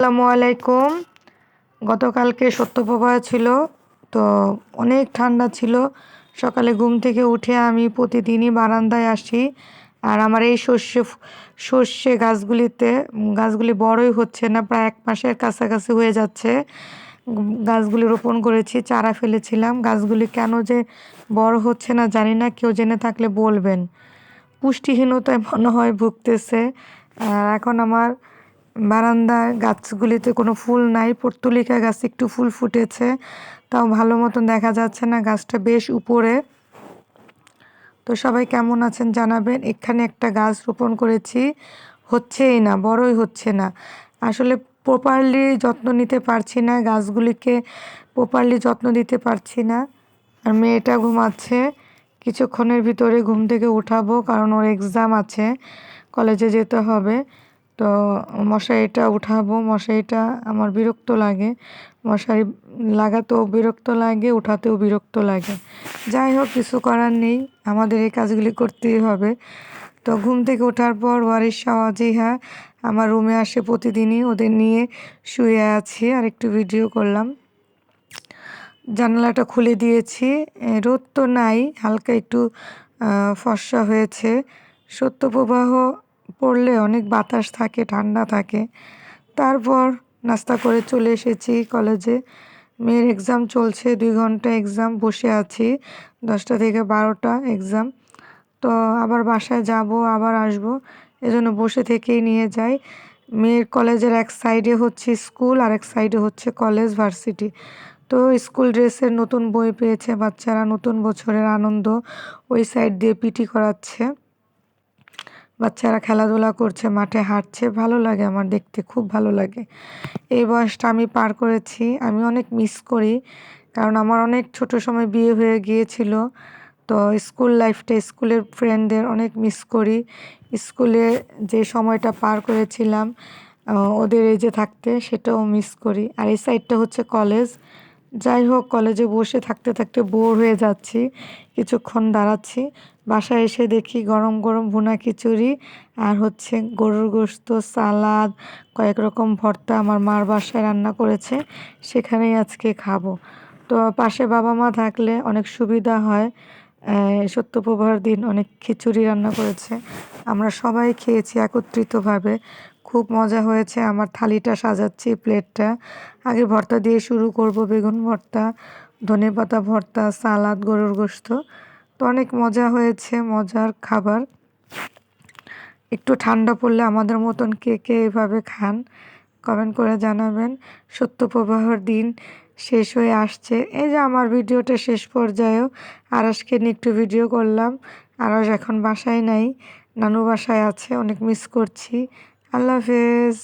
আসসালামু আলাইকুম। গতকালকে সত্যপ্রভা ছিল, তো অনেক ঠান্ডা ছিল। সকালে ঘুম থেকে উঠে আমি প্রতিদিনই বারান্দায় আসি। আর আমার এই সর্ষে সর্ষে গাছগুলিতে, গাছগুলি বড়ই হচ্ছে না, প্রায় এক মাসের কাছাকাছি হয়ে যাচ্ছে। গাছগুলি রোপণ করেছি, চারা ফেলেছিলাম। গাছগুলি কেন যে বড় হচ্ছে না জানি না, কেউ জেনে থাকলে বলবেন। পুষ্টিহীনতায় মনে হয় ভুগতেছে। আর এখন আমার বারান্দায় গাছগুলিতে কোনো ফুল নাই, পর্তুলিকা গাছ একটু ফুল ফুটেছে, তাও ভালো মতন দেখা যাচ্ছে না, গাছটা বেশ উপরে। তো সবাই কেমন আছেন জানাবেন, এখানে একটা গাছ রোপণ করেছি, হচ্ছেই না, বড়ই হচ্ছে না। আসলে প্রপারলি যত্ন নিতে পারছি না, গাছগুলিকে প্রপারলি যত্ন দিতে পারছি না। আর মেয়েটা ঘুমাচ্ছে, কিছুক্ষণের ভিতরে ঘুম থেকে উঠাবো, কারণ ওর এক্সাম আছে, কলেজে যেতে হবে। তো মশারিটা উঠাবো মশারিটা আমার বিরক্ত লাগে। মশারি লাগাতেও বিরক্ত লাগে, উঠাতেও বিরক্ত লাগে। যাই হোক, কিছু করার নেই, আমাদের এই কাজগুলি করতেই হবে। তো ঘুম থেকে ওঠার পর ওয়ারিস হ্যাঁ আমার রুমে আসে প্রতিদিনই, ওদের নিয়ে শুয়ে আছি আর একটু ভিডিও করলাম। জানালাটা খুলে দিয়েছি রোদ তো নাই, হালকা একটু ফর্সা হয়েছে। সত্যপ্রবাহ পড়লে অনেক বাতাস থাকে, ঠান্ডা থাকে। তারপর নাস্তা করে চলে এসেছি কলেজে। মেয়ের এক্সাম চলছে, দুই ঘণ্টা এক্সাম বসে আছি। দশটা থেকে বারোটা এক্সাম তো আবার বাসায় যাব, আবার আসব। এজন্য বসে থেকেই নিয়ে যাই। মেয়ের কলেজের এক সাইডে হচ্ছে স্কুল আর এক সাইডে হচ্ছে কলেজ ভার্সিটি তো স্কুল ড্রেসের নতুন বই পেয়েছে, বাচ্চারা নতুন বছরের আনন্দ ওই সাইড দিয়ে পিটি করাচ্ছে। বাচ্চারা খেলাধুলা করছে, মাঠে হাঁটছে, ভালো লাগে আমার দেখতে, খুব ভালো লাগে। এই বয়সটা আমি পার করেছি, আমি অনেক মিস করি, কারণ আমার অনেক ছোট সময় বিয়ে হয়ে গিয়েছিল, তো স্কুল লাইফটা স্কুলের ফ্রেন্ডদের অনেক মিস করি। স্কুলে যে সময়টা পার করেছিলাম ওদের এজে থাকতে সেটাও মিস করি। আর এই সাইডটা হচ্ছে কলেজ যাই হোক কলেজে বসে থাকতে থাকতে বোর হয়ে যাচ্ছি, কিছুক্ষণ দাঁড়াচ্ছি বাসায় এসে দেখি গরম গরম ভুনা খিচুড়ি আর হচ্ছে গরুর গোস্ত সালাদ, কয়েক রকম ভর্তা আমার মার বাসায় রান্না করেছে, সেখানেই আজকে খাব। তো পাশে বাবা মা থাকলে অনেক সুবিধা হয়। সত্যপ্রভার দিন অনেক খিচুড়ি রান্না করেছে। আমরা সবাই খেয়েছি একত্রিতভাবে। খুব মজা হয়েছে আমার থালিটা সাজাচ্ছি, প্লেটটা। আগে ভর্তা দিয়ে শুরু করব, বেগুন ভর্তা, ধনে পাতা ভর্তা, সালাদ, গরুর গোস্ত তো অনেক মজা হয়েছে, মজার খাবার। একটু ঠান্ডা পড়লে আমাদের মতন কে কে এভাবে খান কমেন্ট করে জানাবেন। সত্যপ্রবাহর দিন শেষ হয়ে আসছে। এই যে আমার ভিডিওটা শেষ পর্যায়েও আরসকে নিয়ে একটু ভিডিও করলাম। আরস এখন বাসায় নাই, নানু বাসায় আছে, অনেক মিস করছি। আল্লাহ হাফেজ।